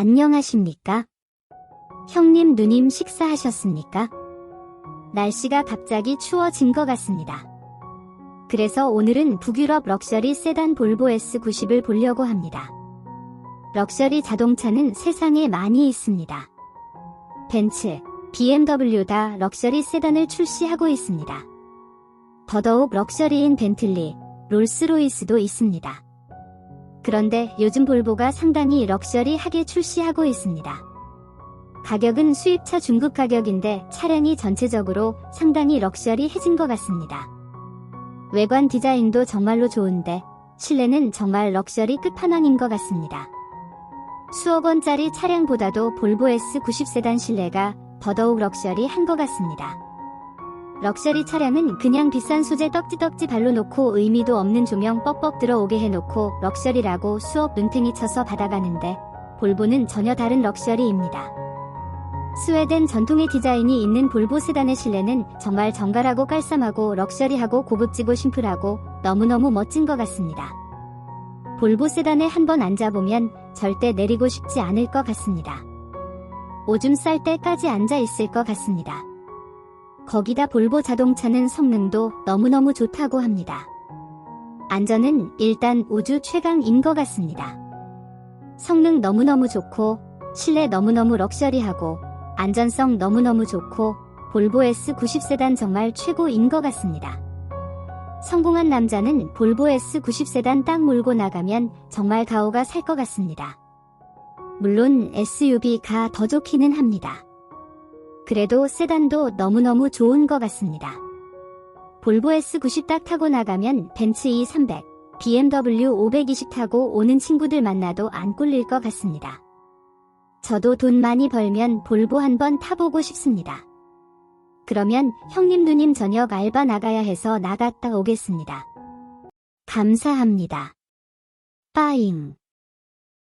안녕하십니까? 형님, 누님 식사하셨습니까? 날씨가 갑자기 추워진 것 같습니다. 그래서 오늘은 북유럽 럭셔리 세단 볼보 S90을 보려고 합니다. 럭셔리 자동차는 세상에 많이 있습니다. 벤츠, BMW 다 럭셔리 세단을 출시하고 있습니다. 더더욱 럭셔리인 벤틀리, 롤스로이스도 있습니다. 그런데 요즘 볼보가 상당히 럭셔리하게 출시하고 있습니다. 가격은 수입차 중급 가격인데 차량이 전체적으로 상당히 럭셔리해진 것 같습니다. 외관 디자인도 정말로 좋은데 실내는 정말 럭셔리 끝판왕인 것 같습니다. 수억 원짜리 차량보다도 볼보 S90 세단 실내가 더더욱 럭셔리한 것 같습니다. 럭셔리 차량은 그냥 비싼 소재 떡지떡지 발로 놓고 의미도 없는 조명 뻑뻑 들어오게 해놓고 럭셔리라고 수업 눈탱이 쳐서 받아가는데 볼보는 전혀 다른 럭셔리입니다. 스웨덴 전통의 디자인이 있는 볼보 세단의 실내는 정말 정갈하고 깔쌈하고 럭셔리하고 고급지고 심플하고 너무너무 멋진 것 같습니다. 볼보 세단에 한번 앉아보면 절대 내리고 싶지 않을 것 같습니다. 오줌 쌀 때까지 앉아 있을 것 같습니다. 거기다 볼보 자동차는 성능도 너무너무 좋다고 합니다. 안전은 일단 우주 최강인 것 같습니다. 성능 너무너무 좋고, 실내 너무너무 럭셔리하고, 안전성 너무너무 좋고, 볼보 S90 세단 정말 최고인 것 같습니다. 성공한 남자는 볼보 S90 세단 딱 몰고 나가면 정말 가오가 살 것 같습니다. 물론 SUV가 더 좋기는 합니다. 그래도 세단도 너무너무 좋은 것 같습니다. 볼보 S90 딱 타고 나가면 벤츠 E300, BMW 520 타고 오는 친구들 만나도 안 꿀릴 것 같습니다. 저도 돈 많이 벌면 볼보 한번 타보고 싶습니다. 그러면 형님 누님 저녁 알바 나가야 해서 나갔다 오겠습니다. 감사합니다. 빠잉.